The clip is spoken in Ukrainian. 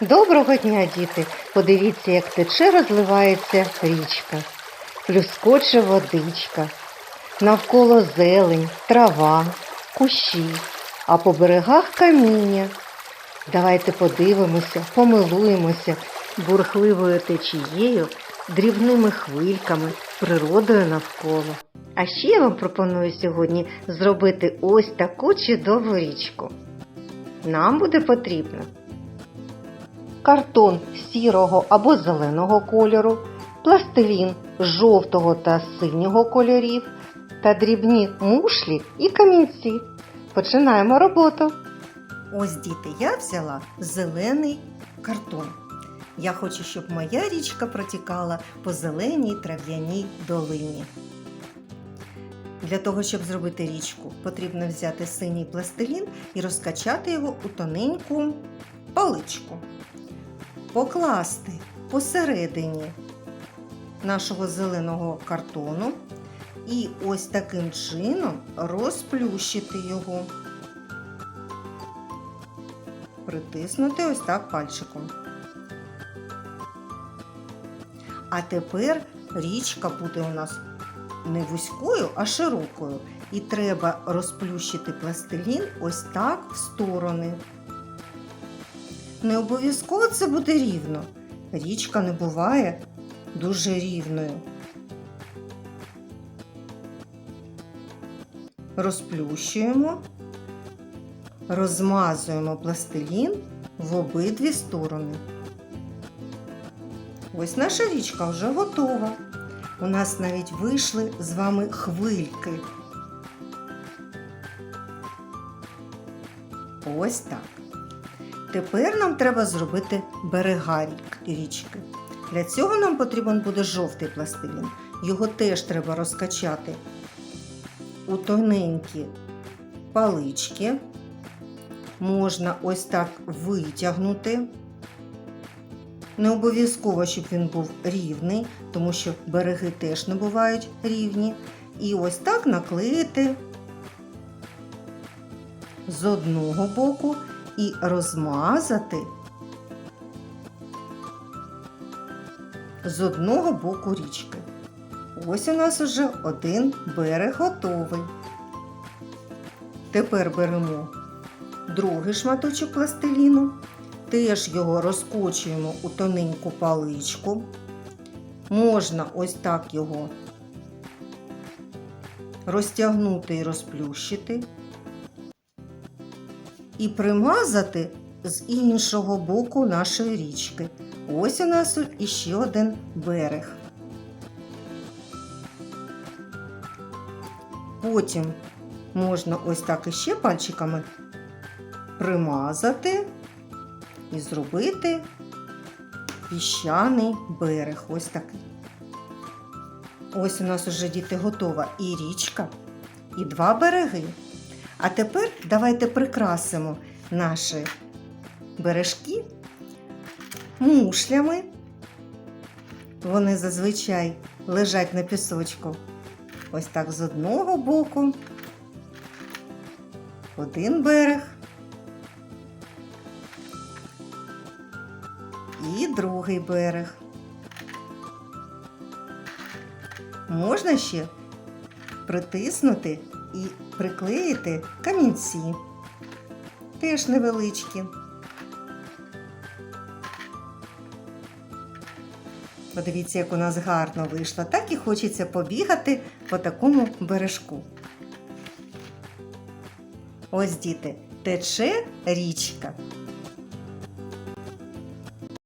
Доброго дня, діти! Подивіться, як тече розливається річка. Плюскоче водичка. Навколо зелень, трава, кущі, а по берегах каміння. Давайте подивимося, помилуємося бурхливою течією, дрібними хвильками, природою навколо. А ще я вам пропоную сьогодні зробити ось таку чудову річку. Нам буде потрібно картон сірого або зеленого кольору, пластилін жовтого та синього кольорів та дрібні мушлі і камінці. Починаємо роботу. Ось діти, я взяла зелений картон. Я хочу, щоб моя річка протікала по зеленій трав'яній долині. Для того, щоб зробити річку, потрібно взяти синій пластилін і розкачати його у тоненьку паличку покласти посередині нашого зеленого картону і ось таким чином розплющити його. Притиснути ось так пальчиком. А тепер річка буде у нас не вузькою, а широкою. І треба розплющити пластилін ось так в сторони. Не обов'язково це буде рівно. Річка не буває дуже рівною. Розплющуємо, розмазуємо пластилін в обидві сторони. Ось наша річка вже готова. У нас навіть вийшли з вами хвильки. Ось так. Тепер нам треба зробити берега річки. Для цього нам потрібен буде жовтий пластилін. Його теж треба розкачати у тоненькі палички. Можна ось так витягнути. Не обов'язково, щоб він був рівний, тому що береги теж не бувають рівні. І ось так наклеїти з одного боку і розмазати з одного боку річки. Ось у нас уже один берег готовий. Тепер беремо другий шматочок пластиліну, теж його розкочуємо у тоненьку паличку. Можна ось так його розтягнути і розплющити і примазати з іншого боку нашої річки. Ось у нас іще один берег. Потім можна ось так іще пальчиками примазати і зробити піщаний берег. Ось такий. Ось у нас уже діти готова і річка, і два береги. А тепер давайте прикрасимо наші бережки мушлями. Вони зазвичай лежать на пісочку. Ось так з одного боку. Один берег. І другий берег. Можна ще притиснути і приклеїти камінці. Теж невеличкі. Подивіться, як у нас гарно вийшло. Так і хочеться побігати по такому бережку. Ось діти, тече річка.